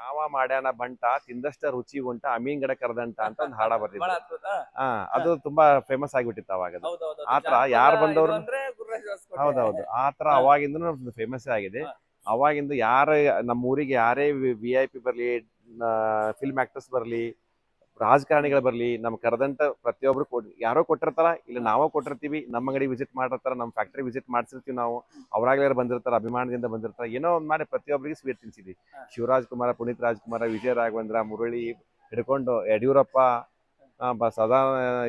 ಯಾವ ಮಾಡ್ಯಾನ ಬಂಟ ತಿಂದಷ್ಟ ರುಚಿ ಉಂಟ ಅಮೀನ್ ಗಡ ಕರೆದಂಟ ಅಂತ ಒಂದು ಹಾಡ ಬರ್ತಿತ್ತು ಹಾ ಅದು ತುಂಬಾ ಫೇಮಸ್ ಆಗಿಬಿಟ್ಟಿತ್ತು ಅವಾಗ ಆತರ ಯಾರು ಬಂದವರು? ಹೌದೌದು ಆತರ. ಅವಾಗಿಂದ ಫೇಮಸ್ ಆಗಿದೆ. ಅವಾಗಿಂದ ಯಾರ ನಮ್ಮ ಊರಿಗೆ ಯಾರೇ ವಿ ಐ ಪಿ ಬರ್ಲಿ ಫಿಲ್ಮ್ ಆಕ್ಟರ್ಸ್ ಬರ್ಲಿ ರಾಜಕಾರಣಿಗಳು ಬರಲಿ ನಮ್ಮ ಕರೆದಂತ ಪ್ರತಿಯೊಬ್ರು ಕೊಡ್ ಯಾರೋ ಕೊಟ್ಟಿರ್ತಾರ ಇಲ್ಲ ನಾವೋ ಕೊಟ್ಟಿರ್ತೀವಿ ನಮ್ಮ ಅಂಗಡಿ ವಿಸಿಟ್ ಮಾಡಿರ್ತಾರೆ ನಮ್ಮ ಫ್ಯಾಕ್ಟ್ರಿ ವಿಸಿಟ್ ಮಾಡ್ಸಿರ್ತೀವಿ ನಾವು ಅವರಾಗಲೇ ಬಂದಿರ್ತಾರೆ ಅಭಿಮಾನದಿಂದ ಬಂದಿರ್ತಾರೆ ಏನೋ ಒಂದ್ ಮಾಡಿ ಪ್ರತಿಯೊಬ್ಬರಿಗೆ ಸ್ವೀಟ್ ತಿನ್ಸಿದ್ವಿ. ಶಿವರಾಜ್ ಕುಮಾರ್ ಪುನೀತ್ ರಾಜ್ಕುಮಾರ ವಿಜಯ ರಾಘವೇಂದ್ರ ಮುರಳಿ ಹಿಡ್ಕೊಂಡು ಯಡಿಯೂರಪ್ಪ ಬ ಸದಾ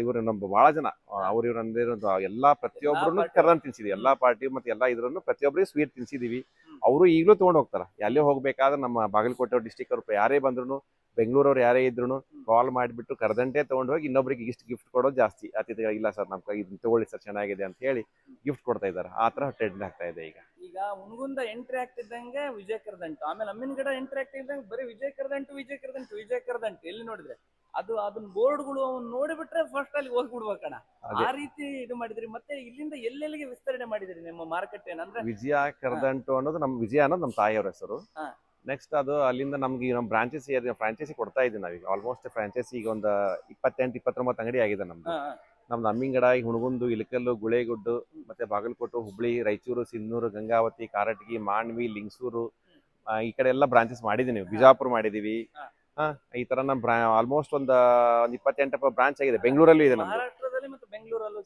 ಇವ್ರು ನಮ್ಮ ಬಹಳ ಜನ ಅವ್ರ ಇವ್ರು ಅಂದಿರೋದು ಎಲ್ಲಾ ಪ್ರತಿಯೊಬ್ಬರನ್ನು ಕರ್ದನ್ ಕರೆದಂತ ತಿನ್ಸಿದ್ವಿ ಎಲ್ಲಾ ಪಾರ್ಟಿ ಮತ್ತೆ ಎಲ್ಲಾ ಇದರನ್ನು ಪ್ರತಿಯೊಬ್ಬರಿಗೆ ಸ್ವೀಟ್ ತಿನ್ಸಿದೀವಿ. ಅವರು ಈಗಲೂ ತೊಗೊಂಡು ಹೋಗ್ತಾರ ಎಲ್ಲೇ ಹೋಗ್ಬೇಕಾದ್ರೆ ನಮ್ಮ ಬಾಗಲಕೋಟೆ ಡಿಸ್ಟಿಕ್ ಅವ್ರು ಯಾರೇ ಬಂದ್ರು ಬೆಂಗಳೂರವ್ರು ಯಾರೇ ಇದ್ರು ಕಾಲ್ ಮಾಡಿಬಿಟ್ಟು ಕರೆದಂಟೆ ತೊಗೊಂಡು ಹೋಗಿ ಇನ್ನೊಬ್ರಿಗೆ ಇಷ್ಟು ಗಿಫ್ಟ್ ಕೊಡೋದು ಜಾಸ್ತಿ. ಅತಿಥಿಗಳು ಇಲ್ಲ ಸರ್ ನಮ್ಮ ಕೈ ಇದನ್ನ ತಗೊಳ್ಳಿ ಸರ್ ಚೆನ್ನಾಗಿದೆ ಅಂತ ಹೇಳಿ ಗಿಫ್ಟ್ ಕೊಡ್ತಾ ಇದ್ದಾರೆ. ಆ ತರ ಟ್ರೆಂಡ್ ಆಗ್ತಾ ಇದೆ ಈಗ. ಈಗ ಹುಣಗುಂದ ಎಂಟ್ರಿ ಆಗ್ತಿದ್ದಂಗೆ ವಿಜಯ ಕರ್ದಂಟು. ಆಮೇಲೆ ಅಮ್ಮಿನಗಡ ಎಂಟ್ರಿ ಆಗ್ತಿದ್ದಂಗೆ ಬರೀ ವಿಜಯ ಕರ್ದಂಟು ವಿಜಯ ಕರ್ದಂಟು ವಿಜಯ ಕರ್ದಂಟು. ಎಲ್ಲಿ ನೋಡಿದ್ರೆ ಅದು ಅದನ್ನ ಬೋರ್ಡ್ಗಳು ಅವ್ನು ನೋಡಿಬಿಟ್ರೆ ಫಸ್ಟ್ ಅಲ್ಲಿ ಹೋಗ್ಬಿಡ್ಬೇಕಣ್ಣ ಅದೇ. ಆ ರೀತಿ ಇದು ಮಾಡಿದ್ರಿ. ಮತ್ತೆ ಇಲ್ಲಿಂದ ಎಲ್ಲೆಲ್ಲಿಗೆ ವಿಸ್ತರಣೆ ಮಾಡಿದ್ರಿ ನಿಮ್ಮ ಮಾರ್ಕೆಟ್ ಏನಂದ್ರೆ ವಿಜಯ ಕರ್ದಂಟು ಅನ್ನೋದು ನಮ್ ವಿಜಯ ಅನ್ನೋದು ನಮ್ಮ ತಾಯಿಯವ್ರ ಹೆಸರು. ನೆಕ್ಸ್ಟ್ ಅದು ಅಲ್ಲಿಂದ ನಮ್ಗೆ ನಮ್ಮ ಬ್ರಾಂಚಸ್ ಫ್ರಾಂಚೈಸಿ ಕೊಡ್ತಾ ಇದ್ದೀವಿ ನಾವೀಗ. ಆಲ್ಮೋಸ್ಟ್ ಫ್ರಾಂಚೈಸಿ ಈಗ ಒಂದು ಇಪ್ಪತ್ತೆಂಟು ಇಪ್ಪತ್ತೊಂಬತ್ತು ಅಂಗಡಿ ಆಗಿದೆ ನಮ್ದು. ನಮ್ದು ಅಮ್ಮಿಂಗಡ ಈ ಹುಣಗುಂದು ಇಲಕಲ್ಲು ಗುಳೆಗುಡ್ಡು ಮತ್ತೆ ಬಾಗಲಕೋಟೆ ಹುಬ್ಳಿ ರಾಯಚೂರು ಸಿನ್ನೂರು ಗಂಗಾವತಿ ಕಾರಟಗಿ ಮಾನ್ವಿ ಲಿಂಗಸೂರು ಈ ಕಡೆ ಎಲ್ಲ ಬ್ರಾಂಚಸ್ ಮಾಡಿದೀನಿ ಬಿಜಾಪುರ ಮಾಡಿದೀವಿ ಹಾ. ಈ ತರ ನಮ್ ಆಲ್ಮೋಸ್ಟ್ ಒಂದ್ ಒಂದ್ ಇಪ್ಪತ್ತೆಂಟು ಬ್ರಾಂಚ್ ಆಗಿದೆ. ಬೆಂಗಳೂರಲ್ಲೂ ಇದೆ ನಮ್ದು.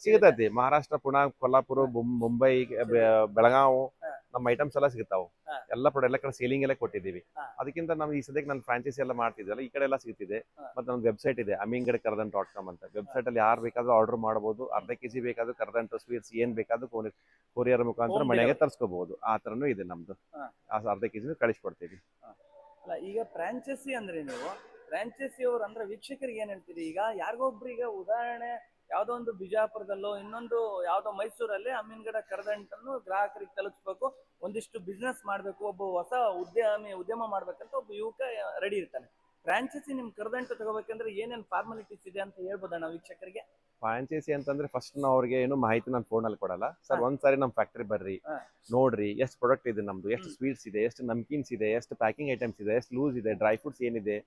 ಸಿಗತೈತಿ ಮಹಾರಾಷ್ಟ್ರ ಪುಣಾ ಕೊಲ್ಲಾಪುರ ಮುಂಬೈ ಬೆಳಗಾವ್. ನಮ್ಮ ಐಟಮ್ಸ್ ಎಲ್ಲ ಸಿಗ್ತಾವೆ. ಎಲ್ಲ ಪ್ರಾಡಕ್ಟ್ ಎಲ್ಲ ಕಡೆ ಸೇಲಿಂಗ್ ಎಲ್ಲ ಕೊಟ್ಟಿದ್ದೀವಿ. ಅದಕ್ಕಿಂತ ನಾವು ಈ ಸದ್ಯಕ್ಕೆ ನಾನು ಫ್ರಾಂಚೈಸಿ ಎಲ್ಲ ಮಾಡ್ತಿದ್ದಲ್ಲ ಈ ಕಡೆ ಎಲ್ಲ ಸಿಗ್ತಿದೆ. ಮತ್ತೆ ನಮ್ಮ ವೆಬ್ಸೈಟ್ ಇದೆ ಅಮೀನ್ಗಡ್ ಕರ್ದನ್ ಡಾಟ್ ಕಾಮ್ ಅಂತ. ವೆಬ್ಸೈಟ್ ಅಲ್ಲಿ ಯಾರು ಬೇಕಾದ್ರೂ ಆರ್ಡರ್ ಮಾಡಬಹುದು ಅರ್ಧ ಕೆಜಿ ಬೇಕಾದ್ರೂ ಕರ್ದಂಟು ಸ್ವೀಟ್ಸ್ ಏನ್ ಬೇಕಾದ್ರೂ ಕೊರಿಯರ್ ಮುಖಾಂತರ ಮನೆಗೆ. ತರಿಸ್ಕೋಬಹುದು ಆ ತರನು ಇದೆ ನಮ್ದು. ಅರ್ಧ ಆ ಅರ್ಧ ಕೆಜಿ ಕಳಿಸ್ಕೊಡ್ತೀವಿ. ಅಲ್ಲ ಈಗ ಫ್ರಾಂಚೈಸಿ ಅಂದ್ರೆ ನೀವು ಫ್ರಾಂಚೈಸಿ ಅವ್ರು ಅಂದ್ರೆ ವೀಕ್ಷಕರಿಗೆ ಏನ್ ಹೇಳ್ತೀರಿ? ಈಗ ಯಾರಿಗೊಬ್ರಿಗೆ ಉದಾಹರಣೆ ಯಾವ್ದೋ ಒಂದು ಬಿಜಾಪುರದಲ್ಲೋ ಇನ್ನೊಂದು ಯಾವ್ದೋ ಮೈಸೂರಲ್ಲಿ ಅಮ್ಮಿನಗಡ ಕರದಂಟನ್ನು ಗ್ರಾಹಕರಿಗೆ ತಲುಪಿಸ್ಬೇಕು ಒಂದಿಷ್ಟು ಬಿಸ್ನೆಸ್ ಮಾಡ್ಬೇಕು ಒಬ್ಬ ಹೊಸ ಉದ್ಯಮಿ ಉದ್ಯಮ ಮಾಡ್ಬೇಕಂತ ಒಬ್ಬ ಯುವಕ ರೆಡಿ ಇರ್ತಾನೆ ಫ್ರಾಂಚೈಸಿ ನಿಮ್ ಕರದಂಟು ತಗೋಬೇಕಂದ್ರೆ ಏನೇನ್ ಫಾರ್ಮಾಲಿಟೀಸ್ ಇದೆ ಅಂತ ಹೇಳ್ಬೋದಣ್ಣ ವೀಕ್ಷಕರಿಗೆ ಫ್ರಾಂಚೈಸಿ ಅಂತಂದ್ರೆ ಫಸ್ಟ್ ನಾವು ಅವ್ರಿಗೆ ಏನು ಮಾಹಿತಿ ನಾನು ಫೋನ್ ಅಲ್ಲಿ ಕೊಡಲ್ಲ ಸರ್. ಒಂದ್ಸಾರಿ ನಮ್ಮ ಫ್ಯಾಕ್ಟ್ರಿ ಬರ್ರಿ. ನೋಡ್ರಿ ಎಷ್ಟು ಪ್ರಾಡಕ್ಟ್ ಇದೆ ನಮ್ದು ಎಷ್ಟು. ಸ್ವೀಟ್ಸ್ ಇದೆ ಎಷ್ಟು ನಮ್ಕೀನ್ಸ್ ಇದೆ ಎಷ್ಟು ಪ್ಯಾಕಿಂಗ್ ಐಟಮ್ಸ್ ಇದೆ ಎಷ್ಟು ಲೂಸ್ ಇದೆ ಡ್ರೈ ಫ್ರೂಟ್ಸ್ ಏನಿದೆ.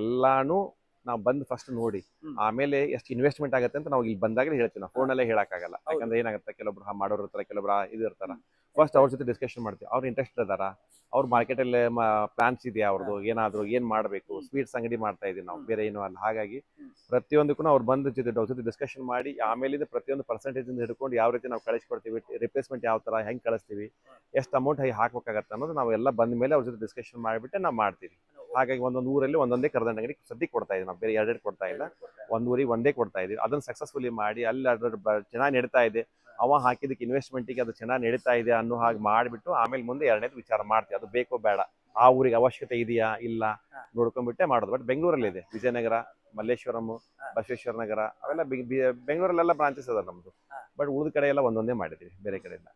ಎಲ್ಲಾನು ನಾವು ಬಂದು ಫಸ್ಟ್ ನೋಡಿ ಆಮೇಲೆ ಎಷ್ಟು ಇನ್ವೆಸ್ಟ್ಮೆಂಟ್ ಆಗುತ್ತೆ ಅಂತ ನಾವು ಇಲ್ಲಿ ಬಂದಾಗಲೇ ಹೇಳ್ತೀವಿ. ನಾವು ಫೋನಲ್ಲೇ ಹೇಳಕ್ಕಾಗಲ್ಲ. ಆಗಲ್ಲ ಯಾಕಂದ್ರೆ ಏನಾಗುತ್ತೆ? ಕೆಲವೊಬ್ರು ಹಾ ಮಾಡೋರು ಇರ್ತಾರೆ ಕೆಲವೊಬ್ರು ಇದು ಇರ್ತಾರ. ಫಸ್ಟ್ ಅವ್ರ ಜೊತೆ ಡಿಸ್ಕಷನ್ ಮಾಡ್ತೀವಿ. ಅವ್ರು ಇಂಟ್ರೆಸ್ಟ್ ಇದಾರ ಅವ್ರ ಮಾರ್ಕೆಟ್ ಅಲ್ಲಿ ಪ್ಲಾನ್ಸ್ ಇದೆಯಾ ಅವ್ರದ್ದು ಏನಾದ್ರು ಏನ್ ಮಾಡಬೇಕು? ಸ್ವೀಟ್ಸ್ ಅಂಗಡಿ ಮಾಡ್ತಾ ಇದೀವಿ ನಾವು. ಬೇರೆ ಏನು ಅಲ್ಲ. ಹಾಗಾಗಿ ಪ್ರತಿಯೊಂದಕ್ಕೂ ಅವ್ರು ಬಂದ ಜೊತೆ ಅವ್ರ ಜೊತೆ ಡಿಸ್ಕಷನ್ ಮಾಡಿ ಆಮೇಲೆ ಪ್ರತಿಯೊಂದು ಪರ್ಸೆಂಟೇಜಿಂದ ಹಿಡ್ಕೊಂಡು ಯಾವ ರೀತಿ ನಾವು ಕಳಿಸ್ಕೊಡ್ತೀವಿ ರಿಪ್ಲೇಸ್ಮೆಂಟ್ ಯಾವ ತರ ಹೆಂಗ್ ಕಳಿಸ್ತೀವಿ ಎಷ್ಟು ಅಮೌಂಟ್ ಹಾಕ್ಬೇಕಾಗತ್ತೆ ಅನ್ನೋದು ನಾವು ಎಲ್ಲ ಬಂದ ಮೇಲೆ ಅವ್ರ ಜೊತೆ ಡಿಸ್ಕಷನ್ ಮಾಡಿಬಿಟ್ಟು ನಾವು ಮಾಡ್ತೀವಿ. ಹಾಗಾಗಿ ಒಂದೊಂದು ಊರಲ್ಲಿ ಒಂದೊಂದೇ ಕರೆದಂಡ ಅಂಗಡಿ ಸದ್ಯಕ್ಕೆ ಕೊಡ್ತಾ ಇದ್ದೀವಿ. ನಾವು ಬೇರೆ ಎರಡೆರಡು ಕೊಡ್ತಾ ಇಲ್ಲ. ಒಂದ್ ಊರಿಗೆ ಒಂದೇ ಕೊಡ್ತಾ ಇದ್ದೀವಿ. ಅದನ್ನ ಸಕ್ಸಸ್ಫುಲಿ ಮಾಡಿ ಅಲ್ಲಿ ಅದ್ರ ಚೆನ್ನಾಗಿ ನಡೀತಾ ಇದೆ. ಅವ ಹಾಕಿದಕ್ಕೆ ಇನ್ವೆಸ್ಟ್ಮೆಂಟಿಗೆ ಅದು ಚೆನ್ನಾಗಿ ನಡೀತಾ ಇದೆ ಅನ್ನೋ ಹಾಗೆ ಮಾಡಿಬಿಟ್ಟು ಆಮೇಲೆ ಮುಂದೆ ಎರಡನೇದು ವಿಚಾರ ಮಾಡ್ತೀವಿ. ಅದು ಬೇಕೋ ಬೇಡ. ಆ ಊರಿಗೆ ಅವಶ್ಯಕತೆ ಇದೆಯಾ? ಇಲ್ಲ. ನೋಡ್ಕೊಂಡ್ಬಿಟ್ಟೆ ಮಾಡೋದು. ಬಟ್ ಬೆಂಗಳೂರಲ್ಲಿ ಇದೆ ವಿಜಯನಗರ ಮಲ್ಲೇಶ್ವರಂ ಬಸವೇಶ್ವರ ನಗರ ಅವೆಲ್ಲ ಬೆಂಗಳೂರಲ್ಲೆಲ್ಲ ಬ್ರಾಂಚಸ್ ಅದ ನಮ್ಮದು ಬಟ್ ಉಳಿದ ಕಡೆ ಎಲ್ಲ ಒಂದೊಂದೇ ಮಾಡಿದೀವಿ ಬೇರೆ ಕಡೆ ಇಲ್ಲ. ಆ,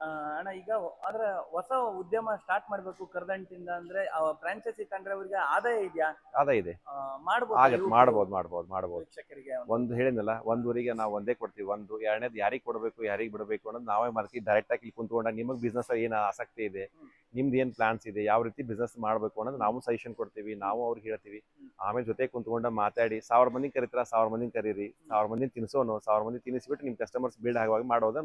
ಅಣ್ಣ ಈಗ ಆದ್ರೆ ಹೊಸ ಉದ್ಯಮ ಸ್ಟಾರ್ಟ್ ಮಾಡ್ಬೇಕು ಕರ್ದಂಟಿಂದ ಅಂದ್ರೆ ಫ್ರಾಂಚೈಸಿ ತಂದ್ರೆ ಅವರಿಗೆ ಆದಾಯ ಇದೆಯಾ? ಆದಾಯ ಇದೆ. ಮಾಡಬಹುದು ಮಾಡಬಹುದು ಮಾಡಬಹುದು ಮಾಡಬಹುದು ಮಾಡ್ಬೋದು ಮಾಡ್ಬೋದು ಮಾಡ್ಬೋದು. ವೀಕ್ಷಕರಿಗೆ ಒಂದು- ಹೇಳಿದ್ನಲ್ಲ ಒಂದ್ ಊರಿಗೆ ನಾವು ಒಂದೇ ಕೊಡ್ತೀವಿ ಒಂದು ಎರಡನೇದು ಯಾರಿಗೆ ಕೊಡಬೇಕು ಯಾರಿಗೆ ಬಿಡಬೇಕು ಅನ್ನೋದು ನಾವೇ ಮಾರ್ತೀವಿ ಡೈರೆಕ್ಟ್ ಆಗಿ ಕುಂತ್ಕೊಂಡಾಗ ನಿಮಗೆ ಬಿಸ್ನೆಸ್ ಏನು ಆಸಕ್ತಿ ಇದೆ. ನಿಮ್ದು ಏನ್ ಪ್ಲಾನ್ಸ್ ಇದೆ ಯಾವ ರೀತಿ ಬಿಸ್ನೆಸ್ ಮಾಡಬೇಕು ಅನ್ನೋದು ನಾವು ಸಜೆಷನ್ ಕೊಡ್ತೀವಿ ನಾವು ಅವ್ರಿಗೆ ಹೇಳ್ತೀವಿ. ಆಮೇಲೆ ಜೊತೆ ಕುಂತ್ಕೊಂಡ ಮಾತಾಡಿ ಸಾವಿರ ಮಂದಿ ಕರಿತಾರ ಸಾವಿರ ಮಂದಿ ಕರೀರಿ ಸಾವಿರ ಮಂದಿ ತಿನ್ಸೋನು ಸಾವಿರ ಮಂದಿ ತಿನ್ನಿಸ್ಬಿಟ್ಟು ನಿಮ್ ಕಸ್ಟಮರ್ಸ್ ಬಿಲ್ಡ್ ಆಗುವಾಗ ಮಾಡೋದು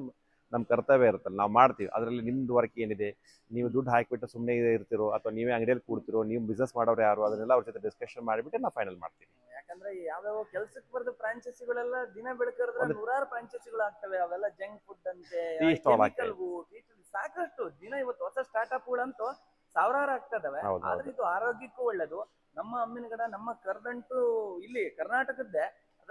ನಮ್ಮ ಕರ್ತವ್ಯ ಇರುತ್ತಲ್ಲ ನಾವು ಮಾಡ್ತೀವಿ. ಅದರಲ್ಲಿ ನಿಮ್ದು ವರ್ಕ್ ಏನಿದೆ? ನೀವು ದುಡ್ಡು ಹಾಕಿಬಿಟ್ಟು ಸುಮ್ಮನೆ ಇರ್ತಿರೋ ಅಥವಾ ನೀವೇ ಅಂಗಡಿಯಲ್ಲಿ ಕೂಡ್ತಿರೋ ನೀವು ಬಿಸ್ನೆಸ್ ಮಾಡೋರು ಯಾರು? ಅದನ್ನೆಲ್ಲ ಅವ್ರ ಜೊತೆ ಡಿಸ್ಕಷನ್ ಮಾಡಿಬಿಟ್ಟು ನಾವು ಫೈನಲ್ ಮಾಡ್ತೀವಿ. ಯಾಕಂದ್ರೆ ಯಾವ್ಯಾವ ಕೆಲಸಕ್ಕೆ ಬರೆದ ಫ್ರಾಂಚೈಸಿಗಳೆಲ್ಲ ದಿನ ಬೆಳಕರ್ದ್ರೆ ನೂರಾರು ಫ್ರಾಂಚೈಸಿಗಳು ಆಗ್ತವೆ. ಅವೆಲ್ಲ ಜಂಕ್ ಫುಡ್ ಅಂತೆ ಸಾಕಷ್ಟು. ದಿನ ಇವತ್ತು ಹೊಸ ಸ್ಟಾರ್ಟ್ಅಪ್ ಗಳಂತೂ ಸಾವಿರಾರು ಆಗ್ತದವೆ. ಆದ್ರೆ ಇದು ಆರೋಗ್ಯಕ್ಕೂ ಒಳ್ಳೇದು. ನಮ್ಮ ಅಮ್ಮಿನಗಡ ನಮ್ಮ ಕರ್ದಂಟು ಇಲ್ಲಿ ಕರ್ನಾಟಕದ್ದೇ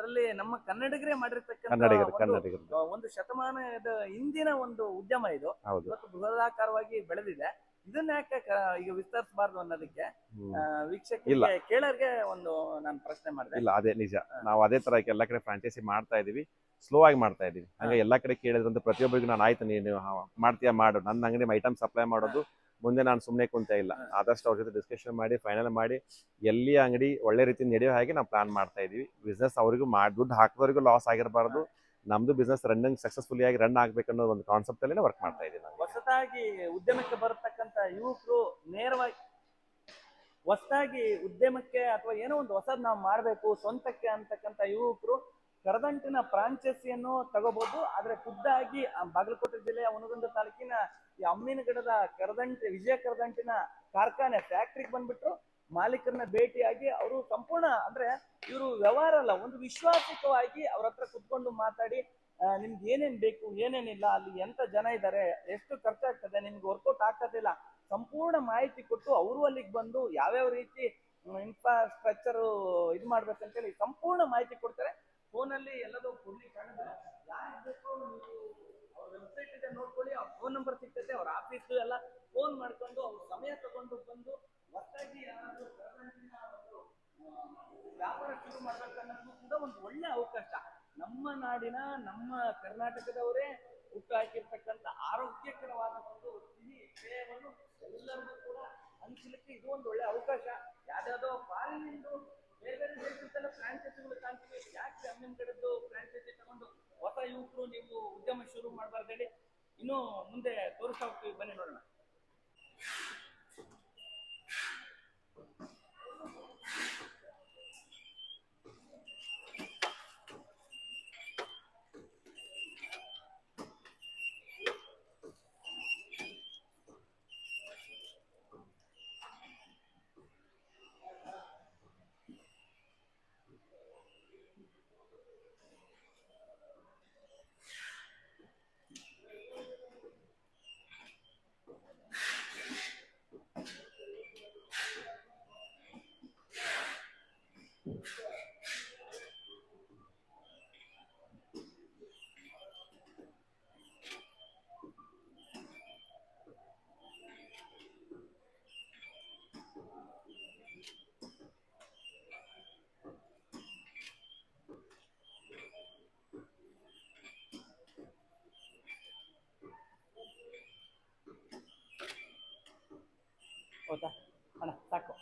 ಅದರಲ್ಲಿ ನಮ್ಮ ಕನ್ನಡಿಗರೇ ಮಾಡಿರ್ತಕ್ಕಂಥ ಕನ್ನಡಿಗರು ಒಂದು- ಕನ್ನಡಿಗರು. ಒಂದು ಶತಮಾನದ ಹಿಂದಿನ ಒಂದು ಉದ್ಯಮ ಇದು. ಹೌದು. ಇವತ್ತು ಬೃಹದಾಕಾರವಾಗಿ ಬೆಳೆದಿದೆ. ಇದನ್ನ ಯಾಕೆ ಕ- ಈಗ ವಿಸ್ತರಿಸಬಾರ್ದು ಅನ್ನೋದಕ್ಕೆ ಹ್ಮ್. ಆ, ಇಲ್ಲ. ಕೇಳರ್ಗೆ ಒಂದು ನಾನು ಪ್ರಶ್ನೆ ಮಾಡಿದೆ. ಇಲ್ಲ ಅದೇ ನಿಜ. ನಾವು ಅದೇ ತರ ಎಲ್ಲ ಕಡೆ ಫ್ರಾಂಚೈಸಿ ಮಾಡ್ತಾ ಇದೀವಿ ಸ್ಲೋ ಆಗಿ ಮಾಡ್ತಾ ಇದೀವಿ. ಹಂಗೆ ಎಲ್ಲಾ ಕಡೆ ಕೇಳಿದ್ರಂತ ಪ್ರತಿಯೊಬ್ಬರಿಗೂ ನಾನು ಆಯ್ತು ನೀನು ಹಾ, ಮಾಡ್ತೀಯಾ ಮಾಡು. ನನ್ನ ಅಂಗಡಿ ಐಟಮ್ ಸಪ್ಲೈ ಮಾಡೋದು ಮುಂದೆ ನಾನು ಸುಮ್ಮನೆ ಕುಂತ ಇಲ್ಲ. ಆದಷ್ಟು ಅವ್ರ ಜೊತೆ ಡಿಸ್ಕಷನ್ ಮಾಡಿ ಫೈನಲ್ ಮಾಡಿ ಎಲ್ಲಿ ಅಂಗಡಿ ಒಳ್ಳೆ ರೀತಿ ನಡೆಯೋ ಹಾಗೆ ನಾವು ಪ್ಲಾನ್ ಮಾಡ್ತಾ ಇದೀವಿ ಬಿಸ್ನೆಸ್ ಅವರಿಗೂ ಮಾಡಿ ದುಡ್ಡು ಹಾಕಿದವರಿಗೂ ಲಾಸ್ ಆಗಿರಬಾರ್ದು. ನಮ್ದು ಬಿಸ್ನೆಸ್ ರನ್ನಿಂಗ್ ಸಕ್ಸಸ್ಫುಲಿ ಆಗಿ ರನ್ ಆಗ್ಬೇಕನ್ನೋ ಒಂದು ಕಾನ್ಸೆಪ್ಟ್ ಅಲ್ಲೇ ವರ್ಕ್ ಮಾಡ್ತಾ ಇದೀವಿ ನಾವು. ಹೊಸದಾಗಿ ಉದ್ಯಮಕ್ಕೆ ಬರತಕ್ಕಂತ ಯುವಕರು ನೇರವಾಗಿ ಹೊಸದಾಗಿ ಉದ್ಯಮಕ್ಕೆ ಅಥವಾ ಏನೋ ಒಂದು ಹೊಸದ್ ನಾವು ಮಾಡಬೇಕು ಸ್ವಂತಕ್ಕೆ ಅಂತಕ್ಕಂಥ ಯುವಕರು ಕರದಂಟಿನ ಫ್ರಾಂಚೈಸಿಯನ್ನು ತಗೋಬಹುದು ಆದ್ರೆ ಖುದ್ದಾಗಿ ಬಾಗಲಕೋಟೆ ಜಿಲ್ಲೆಯ ಹುನಗುಂದ ತಾಲೂಕಿನ ಈ ಅಮ್ಮಿನ ಗಿಡದ ಕರದಂಟೆ, ವಿಜಯ ಕರದಂಟಿನ ಕಾರ್ಖಾನೆ ಫ್ಯಾಕ್ಟ್ರಿಗೆ ಬಂದ್ಬಿಟ್ರು. ಮಾಲೀಕರನ್ನ ಭೇಟಿಯಾಗಿ ಅವರು ಸಂಪೂರ್ಣ ಅಂದ್ರೆ ಇವರು ವ್ಯವಹಾರ ಅಲ್ಲ, ಒಂದು ವಿಶ್ವಾಸಿಕವಾಗಿ ಅವ್ರ ಹತ್ರ ಕುತ್ಕೊಂಡು ಮಾತಾಡಿ ನಿಮ್ಗೆ ಏನೇನ್ ಬೇಕು, ಏನೇನಿಲ್ಲ, ಅಲ್ಲಿ ಎಂತ ಜನ ಇದ್ದಾರೆ ಎಷ್ಟು ಖರ್ಚಾಗ್ತದೆ, ನಿಮ್ಗೆ ವರ್ಕೌಟ್ ಆಗ್ತದಿಲ್ಲ ಸಂಪೂರ್ಣ ಮಾಹಿತಿ ಕೊಟ್ಟು ಅವರು ಅಲ್ಲಿಗೆ ಬಂದು ಯಾವ್ಯಾವ ರೀತಿ ಇನ್ಫ್ರಾಸ್ಟ್ರಕ್ಚರ್ ಇದು ಮಾಡ್ಬೇಕಂತೇಳಿ ಸಂಪೂರ್ಣ ಮಾಹಿತಿ ಕೊಡ್ತಾರೆ. ಫೋನಲ್ಲಿ ಎಲ್ಲದೂ ಕೊಡ್ಲಿಕ್ಕೆ ವೆಬ್ಸೈಟ್ ಇದೆ ನೋಡ್ಕೊಳ್ಳಿ ಅವ್ರ ಫೋನ್ ನಂಬರ್ ಸಿಗ್ತೈತೆ, ಅವ್ರ ಆಫೀಸ್ ಎಲ್ಲ ಫೋನ್ ಮಾಡ್ಕೊಂಡು, ಅವ್ರ ಸಮಯ ತಗೊಂಡು ಬಂದು ಹೊಸದಾಗಿ ಯಾರಾದರೂ ವ್ಯಾಪಾರ ಶುರು ಮಾಡ್ಬೇಕನ್ನೋದು ಕೂಡ ಒಂದು ಒಳ್ಳೆ ಅವಕಾಶ. ನಮ್ಮ ನಾಡಿನ, ನಮ್ಮ ಕರ್ನಾಟಕದವರೇ ಹುಟ್ಟು ಹಾಕಿರ್ತಕ್ಕಂಥ ಆರೋಗ್ಯಕರವಾದ ಒಂದು ಸಿಹಿ, ಪೇಯವನ್ನು ಎಲ್ಲರಿಗೂ ಕೂಡ ಹಂಚಲಿಕ್ಕೆ ಇದು ಒಂದು ಒಳ್ಳೆ ಅವಕಾಶ. ಯಾವ್ದಾವುದೋ ಫಾರಿನಿಂದು ಬೇರೆ ಬೇರೆ ದೇಶದಲ್ಲ ಫ್ರಾಂಚೈಸಿಗಳು ಕಾಣ್ತೀವಿ. ಯಾಕೆ ಅಮ್ಮಿನ ಕಡೆದು ಫ್ರಾಂಚೈಸಿ ತಗೊಂಡು ಹೊಸ ಯುವಕರು ನೀವು ಉದ್ಯಮ ಶುರು ಮಾಡಬಾರ್ದು ಹೇಳಿ ಇನ್ನು ಮುಂದೆ ತೋರಿಸ್ತಾ ಹೋಗ್ತೀವಿ. ಬನ್ನಿ ನೋಡೋಣ. ಹೌದಾ ಅಣ್ಣ ಸಾಕು